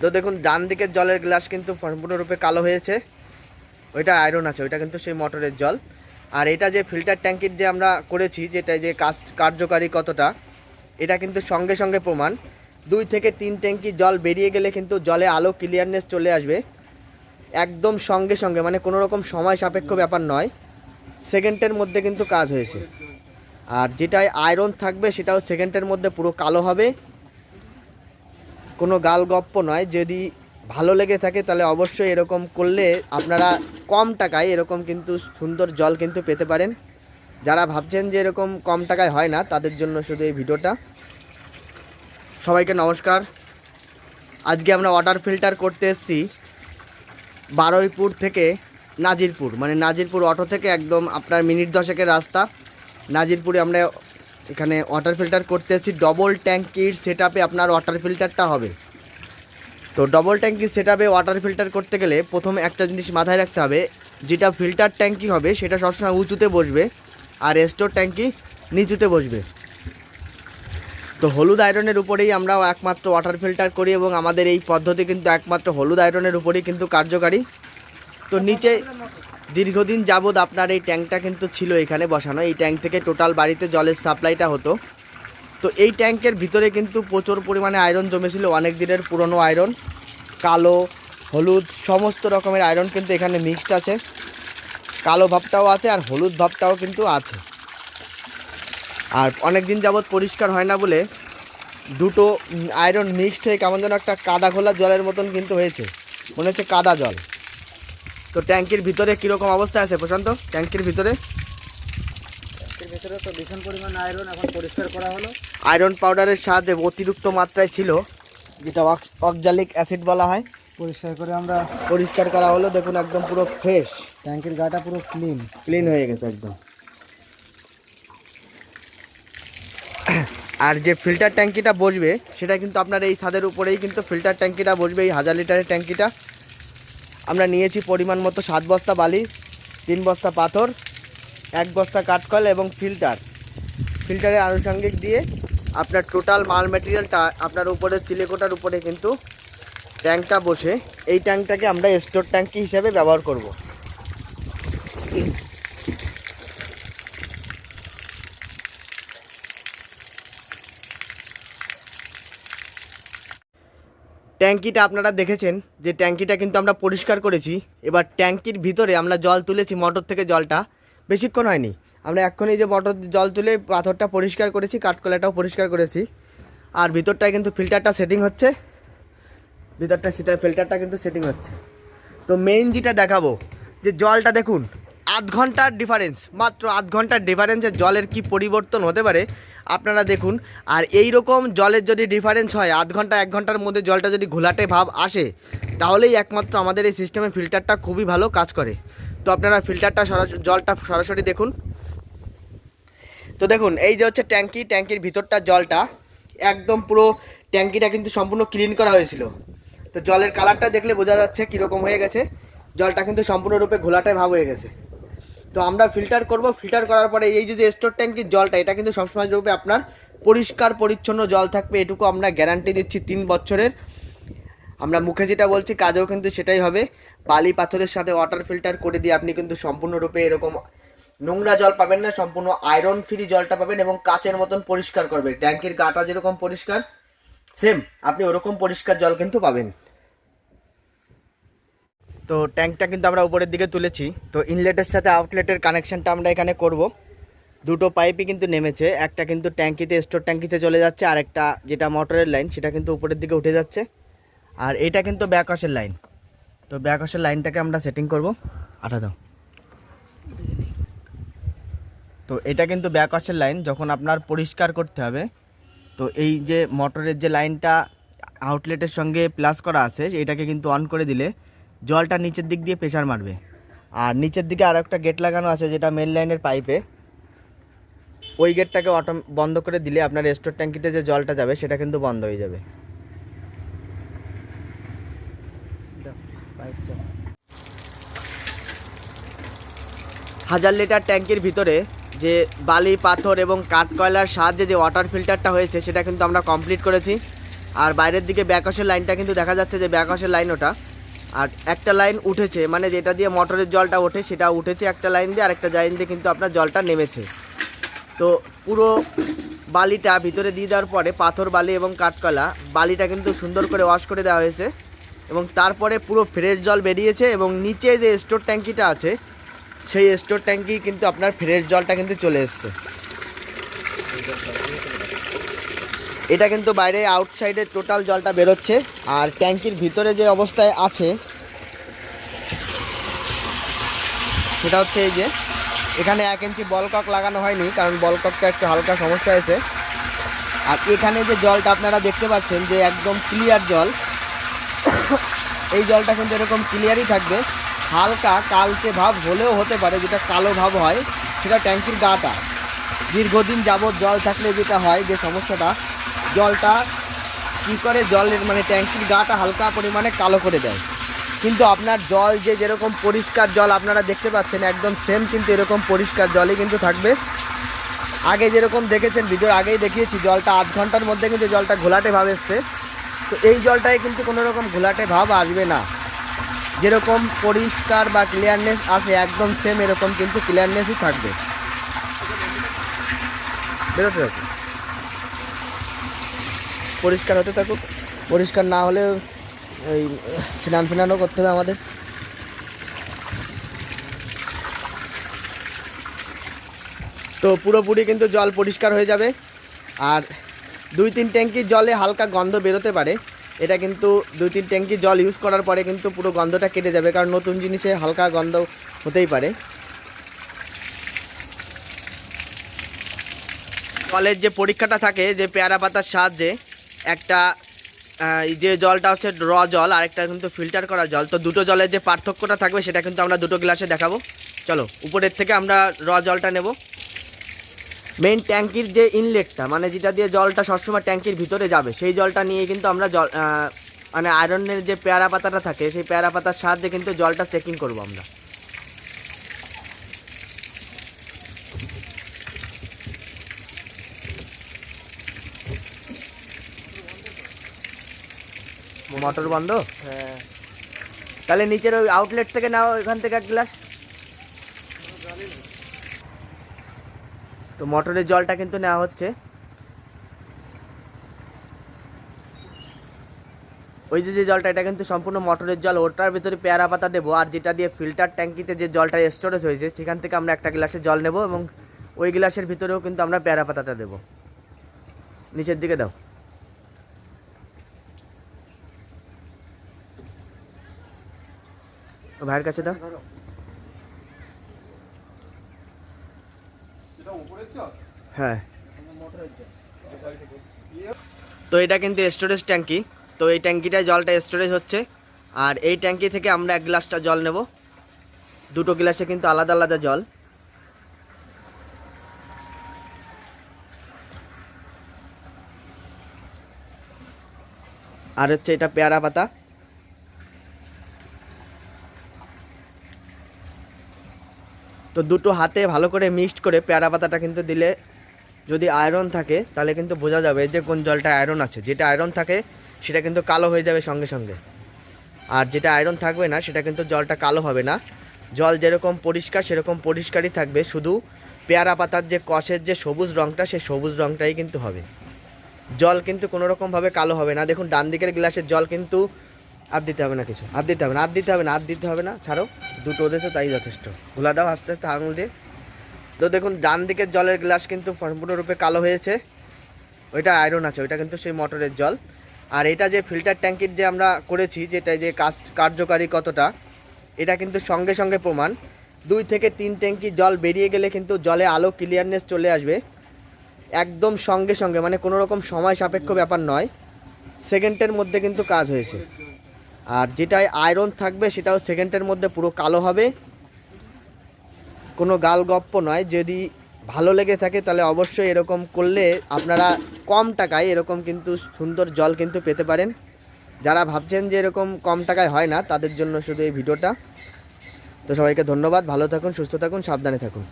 তো দেখুন, ডান দিকের জলের গ্লাস কিন্তু সম্পূর্ণরূপে কালো হয়েছে। ওইটা আয়রন আছে, ওইটা কিন্তু সেই মোটরের জল। আর এটা যে ফিল্টার ট্যাঙ্কির যে আমরা করেছি, যেটা যে কাজ কার্যকারী কতটা, এটা কিন্তু সঙ্গে সঙ্গে প্রমাণ। দুই থেকে তিন ট্যাঙ্কি জল বেরিয়ে গেলে কিন্তু জলে আলো ক্লিয়ারনেস চলে আসবে। একদম সঙ্গে সঙ্গে মানে কোনো রকম সময় সাপেক্ষ ব্যাপার নয়। সেকেন্ডের মধ্যে কিন্তু কাজ হয়েছে। আর যেটায় আয়রন থাকবে, সেটাও সেকেন্ডের মধ্যে পুরো কালো হবে। কোনো গাল গপ্প নয়, যদি ভালো লেগে থাকে তাহলে অবশ্যই এরকম করলে আপনারা কম টাকায় এরকম কিন্তু সুন্দর জল কিন্তু পেতে পারেন। যারা ভাবছেন যে এরকম কম টাকায় হয় না, তাদের জন্য শুধু এই ভিডিওটা। সবাইকে নমস্কার। আজকে আমরা ওয়াটার ফিল্টার করতে এসেছি বারুইপুর থেকে নাজিরপুর। মানে নাজিরপুর অটো থেকে একদম আপনার মিনিট দশেকের রাস্তা। নাজিরপুরে আমরা এখানে ওয়াটার ফিল্টার করতে এসেছি ডবল ট্যাঙ্কির সেট আপে আপনার ওয়াটার ফিল্টারটা হবে। তো ডবল ট্যাঙ্কির সেট ওয়াটার ফিল্টার করতে গেলে প্রথমে একটা জিনিস মাথায় রাখতে হবে, যেটা ফিল্টার ট্যাঙ্কি হবে, সেটা সবসময় উঁচুতে বসবে আর স্টোর ট্যাঙ্কি নিচুতে বসবে। তো হলুদ আয়রনের উপরেই আমরা একমাত্র ওয়াটার ফিল্টার করি এবং আমাদের এই পদ্ধতি কিন্তু একমাত্র হলুদ আয়রনের উপরেই কিন্তু কার্যকারী। তো নিচে দীর্ঘদিন যাবৎ আপনার এই ট্যাঙ্কটা কিন্তু ছিল এখানে বসানো। এই ট্যাঙ্ক থেকে টোটাল বাড়িতে জলের সাপ্লাইটা হতো। তো এই ট্যাঙ্কের ভিতরে কিন্তু প্রচুর পরিমাণে আয়রন জমেছিল, অনেক দিনের পুরনো আয়রন কালো, হলুদ, সমস্ত রকমের আয়রন কিন্তু এখানে মিক্সড আছে। কালো ভাবটাও আছে আর হলুদ ভাবটাও কিন্তু আছে। আর অনেক দিন যাবৎ পরিষ্কার হয় না বলে দুটো আয়রন মিক্সড হয়ে কেমন যেন একটা কাদা খোলা জলের মতন কিন্তু হয়েছে। মনে হচ্ছে কাদা জল। তো ট্যাঙ্কির ভিতরে কীরকম অবস্থা আছে প্রশান্ত? ট্যাঙ্কির ভিতরে? ভেতরে তো ভীষণ পরিমাণ আয়রন এখন পরিষ্কার করা হলো। আয়রন পাউডারের সাহায্যে অতিরিক্ত মাত্রায় ছিল যেটা অক্সালিক অ্যাসিড বলা হয়। পরিষ্কার করে আমরা পরিষ্কার করা হলো দেখুন একদম পুরো ফ্রেশ ট্যাঙ্কির গাটা পুরো ক্লিন ক্লিন হয়ে গেছে একদম। আর যে ফিল্টার ট্যাঙ্কিটা বসবে সেটা কিন্তু আপনার এই ছাদের উপরেই কিন্তু ফিল্টার ট্যাঙ্কিটা বসবে এই হাজার লিটারের ট্যাঙ্কিটা। আমরা নিয়েছি পরিমাণ মতো সাত বস্তা বালি, তিন বস্তা পাথর, এক বস্তা কাঠকল এবং ফিল্টার। ফিল্টারের আনুষঙ্গিক দিয়ে আপনার টোটাল মাল মেটেরিয়ালটা আপনার উপরে চিলেকোটার উপরে কিন্তু ট্যাঙ্কটা বসে। এই ট্যাঙ্কটাকে আমরা স্টোর ট্যাঙ্কি হিসেবে ব্যবহার করব। ট্যাঙ্কিটা আপনারা দেখেছেন, যে ট্যাঙ্কিটা কিন্তু আমরা পরিষ্কার করেছি। এবার ট্যাঙ্কির ভিতরে আমরা জল তুলেছি, মোটর থেকে জলটা। বেশিক্ষণ হয়নি। আমরা এক্ষুনি যে মোটর জল তুলে পাথরটা পরিষ্কার করেছি, কাঠকলাটাও পরিষ্কার করেছি। আর ভিতরটায় কিন্তু ফিল্টারটা সেটিং হচ্ছে। ভিতরটা সেটা ফিল্টারটা কিন্তু সেটিং হচ্ছে। তো মেইন যেটা দেখাবো, যে জলটা দেখুন, আধ ঘণ্টার ডিফারেন্স মাত্র আধ ঘণ্টার ডিফারেন্সে জলের কি পরিবর্তন হতে পারে আপনারা দেখুন, আর এই রকম জলের যদি ডিফারেন্স হয়, আধ ঘণ্টা, এক ঘণ্টার মধ্যে জলটা যদি ঘোলাটে ভাব আসে, তাহলেই একমাত্র আমাদের এই সিস্টেমের ফিল্টারটা খুবই ভালো কাজ করে। তো আপনারা ফিল্টারটা সরাসরি জলটা সরাসরি দেখুন। তো দেখুন, এই যে হচ্ছে ট্যাঙ্কি, ট্যাঙ্কির ভিতরটা জলটা একদম পুরো ট্যাঙ্কিটা কিন্তু সম্পূর্ণ ক্লিন করা হয়েছিল। তো জলের কালারটা দেখলে বোঝা যাচ্ছে কীরকম হয়ে গেছে। জলটা কিন্তু সম্পূর্ণরূপে ঘোলাটায় ভাব হয়ে গেছে। তো আমরা ফিল্টার করব। ফিল্টার করার পরে এই যে স্টোর ট্যাঙ্কির জলটা, এটা কিন্তু সবসময় রূপে আপনার পরিষ্কার, পরিচ্ছন্ন জল থাকবে। এটুকু আমরা গ্যারান্টি দিচ্ছি তিন বছরের। আমরা মুখে যেটা বলছি, কাজেও কিন্তু সেটাই হবে। বালি পাথরের সাথে ওয়াটার ফিল্টার করে দিয়ে আপনি কিন্তু সম্পূর্ণরূপে এরকম নোংরা জল পাবেন না, সম্পূর্ণ আয়রন ফ্রি জলটা পাবেন এবং কাচের মতন পরিষ্কার করবে। ট্যাঙ্কির গাটা যেরকম পরিষ্কার সেম আপনি ওরকম পরিষ্কার জল কিন্তু পাবেন। তো ট্যাঙ্কটা কিন্তু আমরা উপরের দিকে তুলেছি। তো ইনলেটের সাথে আউটলেটের কানেকশানটা আমরা এখানে করব। দুটো পাইপই কিন্তু নেমেছে, একটা কিন্তু ট্যাঙ্কিতে স্টোর ট্যাঙ্কিতে চলে যাচ্ছে আর একটা যেটা মোটরের লাইন সেটা কিন্তু উপরের দিকে উঠে যাচ্ছে। আর এটা কিন্তু ব্যাকওয়াশের লাইন তো ব্যাকওয়াশের লাইনটাকে আমরা সেটিং করব। আটা দাও। তো এটা কিন্তু ব্যাকওয়াশের লাইন যখন আপনার পরিষ্কার করতে হবে, তো এই যে মোটরের যে লাইনটা আউটলেটের সঙ্গে প্লাস করা আছে, এটাকে কিন্তু অন করে দিলে জলটা নিচের দিক দিয়ে প্রেশার মারবে। আর নিচের দিকে আর একটা গেট লাগানো আছে যেটা মেন লাইনের পাইপে ওই গেটটাকে অটো বন্ধ করে দিলে আপনার স্টোর ট্যাঙ্কিতে যে জলটা যাবে, সেটা কিন্তু বন্ধ হয়ে যাবে। হাজার লিটার ট্যাঙ্কির ভিতরে যে বালি, পাথর এবং কাঠ কয়লার সাহায্যে যে ওয়াটার ফিল্টারটা হয়েছে, সেটা কিন্তু আমরা কমপ্লিট করেছি। আর বাইরের দিকে ব্যাকসের লাইনটা কিন্তু দেখা যাচ্ছে যে ব্যাকসের লাইন ওটা আর একটা লাইন উঠেছে মানে যেটা দিয়ে মোটরের জলটা ওঠে সেটা উঠেছে একটা লাইন দিয়ে আর একটা লাইন দিয়ে কিন্তু আপনার জলটা নেমেছে। তো পুরো বালিটা ভিতরে দিয়ে দেওয়ার পরে পাথর বালি এবং কাঠকলা, বালিটা কিন্তু সুন্দর করে ওয়াশ করে দেওয়া হয়েছে এবং তারপরে পুরো ফ্রেশ জল বেরিয়েছে এবং নিচে যে স্টোর ট্যাঙ্কিটা আছে, সেই স্টোর ট্যাঙ্কি কিন্তু আপনার ফ্রেশ জলটা কিন্তু চলে এসছে। এটা কিন্তু বাইরে আউটসাইডে টোটাল জলটা বেরোচ্ছে। আর ট্যাঙ্কির ভিতরে যে অবস্থায় আছে, সেটা হচ্ছে এই যে, এখানে এক ইঞ্চি বলকক লাগানো হয়নি, কারণ বলককটা একটু হালকা সমস্যা হয়েছে। আর এখানে যে জলটা আপনারা দেখতে পাচ্ছেন যে একদম ক্লিয়ার জল, এই জলটা কিন্তু এরকম ক্লিয়ারই থাকবে। হালকা কালচে ভাব হলেও হতে পারে, যেটা কালো ভাব হয়, সেটা ট্যাঙ্কির গাটা। দীর্ঘদিন যাবৎ জল থাকলে যেটা হয়, যে সমস্যাটা জলটা কী করে জলের মানে ট্যাঙ্কির গাটা হালকা পরিমাণে কালো করে দেয়। কিন্তু আপনার জল যে যেরকম পরিষ্কার জল আপনারা দেখতে পাচ্ছেন, একদম সেম কিন্তু এরকম পরিষ্কার জলই কিন্তু থাকবে। আগে যেরকম দেখেছেন, ভিডিওর আগেই দেখিয়েছি, জলটা আধ ঘণ্টার মধ্যে কিন্তু জলটা ঘোলাটে ভাব এসছে। তো এই জলটায় কিন্তু কোনো রকম ঘোলাটে ভাব আসবে না। যেরকম পরিষ্কার বা ক্লিয়ারনেস আসে, একদম সেম এরকম কিন্তু ক্লিয়ারনেসই থাকবে। বেরোতে পরিষ্কার হতে থাকুক। পরিষ্কার না হলে ওই স্নান ফিনানও করতে হবে আমাদের। তো পুরোপুরি কিন্তু জল পরিষ্কার হয়ে যাবে। আর দুই তিন ট্যাঙ্কির জলে হালকা গন্ধ বেরোতে পারে। এটা কিন্তু দুই তিন ট্যাঙ্কি জল ইউজ করার পরে কিন্তু পুরো গন্ধটা কেটে যাবে, কারণ নতুন জিনিসে হালকা গন্ধ হতেই পারে। জলের যে পরীক্ষাটা থাকে, যে পেয়ারা পাতার সাহায্যে একটা যে জলটা হচ্ছে র জল আর একটা কিন্তু ফিল্টার করা জল। তো দুটো জলের যে পার্থক্যটা থাকবে, সেটা কিন্তু আমরা দুটো গ্লাসে দেখাবো। চলো, উপরের থেকে আমরা র জলটা নেব। মেন ট্যাঙ্কির যে ইনলেটটা মানে যেটা দিয়ে জলটা সবসময় ট্যাঙ্কির ভিতরে যাবে, সেই জলটা নিয়ে কিন্তু আমরা জল মানে আয়রনের যে পেয়ারা পাতাটা থাকে, সেই পেয়ারা পাতার সাহায্যে কিন্তু জলটা চেকিং করব আমরা। মোটর বন্ধ? হ্যাঁ। তাহলে নিচের ওই আউটলেট থেকে নাও এখান থেকে এক গ্লাস তো মোটরের জলটা কিন্তু নেওয়া হচ্ছে। ওই যে যে জলটা এটা কিন্তু সম্পূর্ণ মোটরের জল। ওটার ভিতরে পেয়ারা পাতা দেবো আর যেটা দিয়ে ফিল্টার ট্যাঙ্কিতে যে জলটা স্টোরেজ হয়েছে সেখান থেকে আমরা একটা গ্লাসে জল নেব এবং ওই গ্লাসের ভিতরেও কিন্তু আমরা পেয়ারা পাতাটা দেবো। নিচের দিকে দাও। ভাইয়ের কাছে দাও। হ্যাঁ। তো এটা কিন্তু স্টোরেজ ট্যাঙ্কি। তো এই ট্যাঙ্কিটায় জলটা স্টোরেজ হচ্ছে। আর এই ট্যাঙ্কি থেকে আমরা এক গ্লাসটা জল নেব। দুটো গ্লাসে কিন্তু আলাদা আলাদা জল। আর হচ্ছে এটা পেয়ারা পাতা। তো দুটো হাতে ভালো করে মিক্সড করে পেয়ারা পাতাটা কিন্তু দিলে যদি আয়রন থাকে, তাহলে কিন্তু বোঝা যাবে যে কোন জলটা আয়রন আছে। যেটা আয়রন থাকে, সেটা কিন্তু কালো হয়ে যাবে সঙ্গে সঙ্গে। আর যেটা আয়রন থাকবে না, সেটা কিন্তু জলটা কালো হবে না। জল যেরকম পরিষ্কার, সেরকম পরিষ্কারই থাকবে। শুধু পেয়ারা পাতার যে কষের যে সবুজ রঙটা সেই সবুজ রঙটাই কিন্তু হবে। জল কিন্তু কোনো রকমভাবে কালো হবে না। দেখুন ডান দিকের গ্লাসের জল কিন্তু আর দিতে হবে না কিছু, আর দিতে হবে না, আর দিতে হবে না, আর দিতে হবে না। ছাড়ো, দুটো ওদেশে তাই যথেষ্ট। ঘোলা দাও আস্তে আস্তে আঙুল দিয়ে। তো দেখুন, ডান দিকের জলের গ্লাস কিন্তু সম্পূর্ণরূপে কালো হয়েছে। ওইটা আয়রন আছে, ওইটা কিন্তু সেই মোটরের জল। আর এটা যে ফিল্টার ট্যাঙ্কির যে আমরা করেছি, যেটা যে কাজ কার্যকারী কতটা, এটা কিন্তু সঙ্গে সঙ্গে প্রমাণ। দুই থেকে তিন ট্যাঙ্কি জল বেরিয়ে গেলে কিন্তু জলে আলো ক্লিয়ারনেস চলে আসবে। একদম সঙ্গে সঙ্গে মানে কোনো রকম সময় সাপেক্ষ ব্যাপার নয়। সেকেন্ডের মধ্যে কিন্তু কাজ হয়েছে। আর যেটায় আয়রন থাকবে সেটাও সেকেন্ডের মধ্যে পুরো কালো হবে। কোনো গাল গপ্প নয়, যদি ভালো লেগে থাকে তাহলে অবশ্যই এরকম করলে আপনারা কম টাকায় এরকম কিন্তু সুন্দর জল কিন্তু পেতে পারেন। যারা ভাবছেন যে এরকম কম টাকায় হয় না, তাদের জন্য শুধু এই ভিডিওটা। তো সবাইকে ধন্যবাদ, ভালো থাকুন, সুস্থ থাকুন, সাবধানে থাকুন।